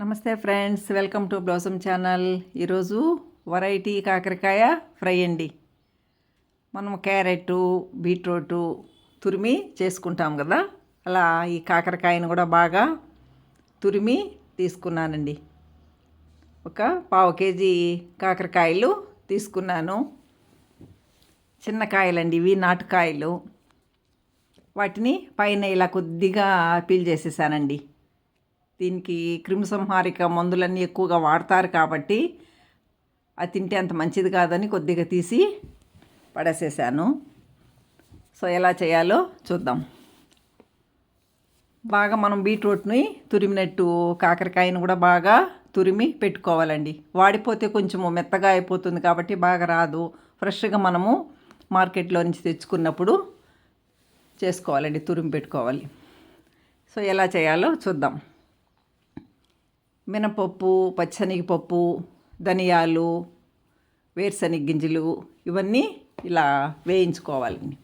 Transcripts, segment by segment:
నమస్తే friends welcome to blossom channel. ఈరోజు variety కాకరకాయ ఫ్రై అండి. మనం క్యారెట్ బీట్రూట్ తురిమి చేసుకుంటాం కదా? అలా ఈ కాకరకాయను కూడా బాగా తురిమి తీసుకున్నానండి. ఒక పావు కేజీ కాకరకాయలు తీసుకున్నాను. చిన్న కాయలండి ఇవి నాటుకాయలు. వాటిని పైన ఇలా కొద్దిగా పీల్ చేసేసానండి. దీనికి క్రిమిసంహారిక మందులన్నీ ఎక్కువగా వాడతారు కాబట్టి అది తింటే అంత మంచిది కాదని కొద్దిగా తీసి పడేసేసాను. సో ఎలా చేయాలో చూద్దాం. బాగా మనం బీట్రూట్ని తురిమినట్టు కాకరకాయను కూడా బాగా తురిమి పెట్టుకోవాలండి. వాడిపోతే కొంచెము మెత్తగా అయిపోతుంది కాబట్టి బాగా రాదు. ఫ్రెష్గా మనము మార్కెట్లో నుంచి తెచ్చుకున్నప్పుడు చేసుకోవాలండి తురిమి పెట్టుకోవాలి. సో ఎలా చేయాలో చూద్దాం. మినపప్పు పచ్చనిగపప్పు ధనియాలు వేరుశనగ గింజలు ఇవన్నీ ఇలా వేయించుకోవాలండి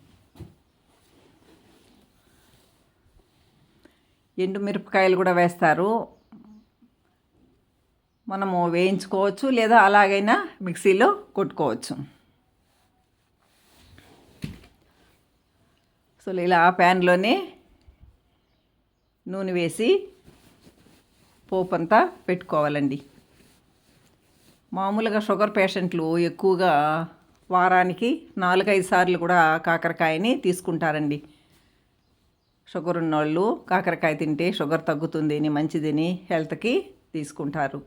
ఎండు మిరపకాయలు కూడా వేస్తారు. మనము వేయించుకోవచ్చు లేదా అలాగైనా మిక్సీలో కొట్టుకోవచ్చు. సో ఇలా ప్యాన్లోనే నూనె వేసి పోపు అంతా పెట్టుకోవాలండి. మామూలుగా షుగర్ పేషెంట్లు ఎక్కువగా వారానికి నాలుగైదు సార్లు కూడా కాకరకాయని తీసుకుంటారండి. షుగర్ ఉన్నోళ్ళు కాకరకాయ తింటే షుగర్ తగ్గుతుందని మంచిదని హెల్త్కి తీసుకుంటారు.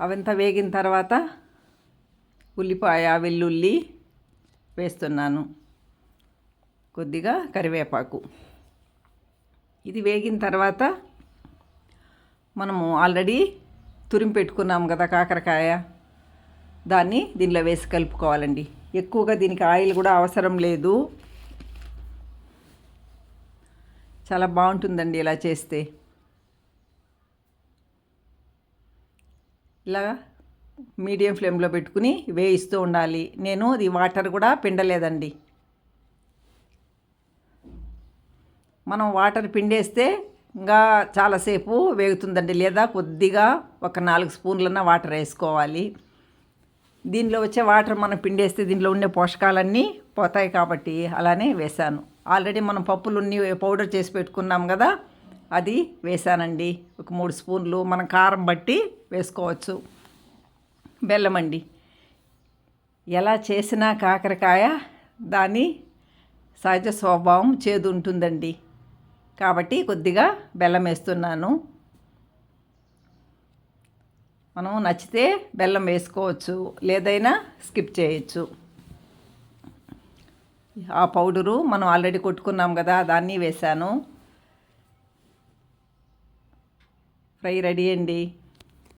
అవంతా వేగిన తర్వాత ఉల్లిపాయ వెల్లుల్లి వేస్తున్నాను. కొద్దిగా కరివేపాకు. ఇది వేగిన తర్వాత మనము ఆల్రెడీ తురిమి పెట్టుకున్నాం కదా కాకరకాయ. దాన్ని దీనిలో వేసి కలుపుకోవాలండి. ఎక్కువగా దీనికి ఆయిల్ కూడా అవసరం లేదు. చాలా బాగుంటుందండి ఇలా చేస్తే. ఇలా మీడియం ఫ్లేమ్లో పెట్టుకుని వేయిస్తూ ఉండాలి. నేను ఇది వాటర్ కూడా పిండలేదండి. మనం వాటర్ పిండేస్తే ఇంకా చాలాసేపు వేగుతుందండి. లేదా కొద్దిగా ఒక నాలుగు స్పూన్లన్న వాటర్ వేసుకోవాలి. దీనిలో వచ్చే వాటర్ మనం పిండేస్తే దీనిలో ఉండే పోషకాలన్నీ పోతాయి కాబట్టి అలానే వేశాను. ఆల్రెడీ మనం పప్పులున్ని పౌడర్ చేసి పెట్టుకున్నాం కదా అది వేసానండి ఒక మూడు స్పూన్లు మనం కారం బట్టి వేసుకోవచ్చు. బెల్లం అండి. ఎలా చేసినా కాకరకాయ దాని సహజ స్వభావం చేదు ఉంటుందండి. కాబట్టి కొద్దిగా బెల్లం వేస్తున్నాను. మనం నచ్చితే బెల్లం వేసుకోవచ్చు లేదైనా స్కిప్ చేయొచ్చు. ఆ పౌడరు మనం ఆల్రెడీ కొట్టుకున్నాం కదా దాన్ని వేశాను. ఫ్రై రెడీ అండి.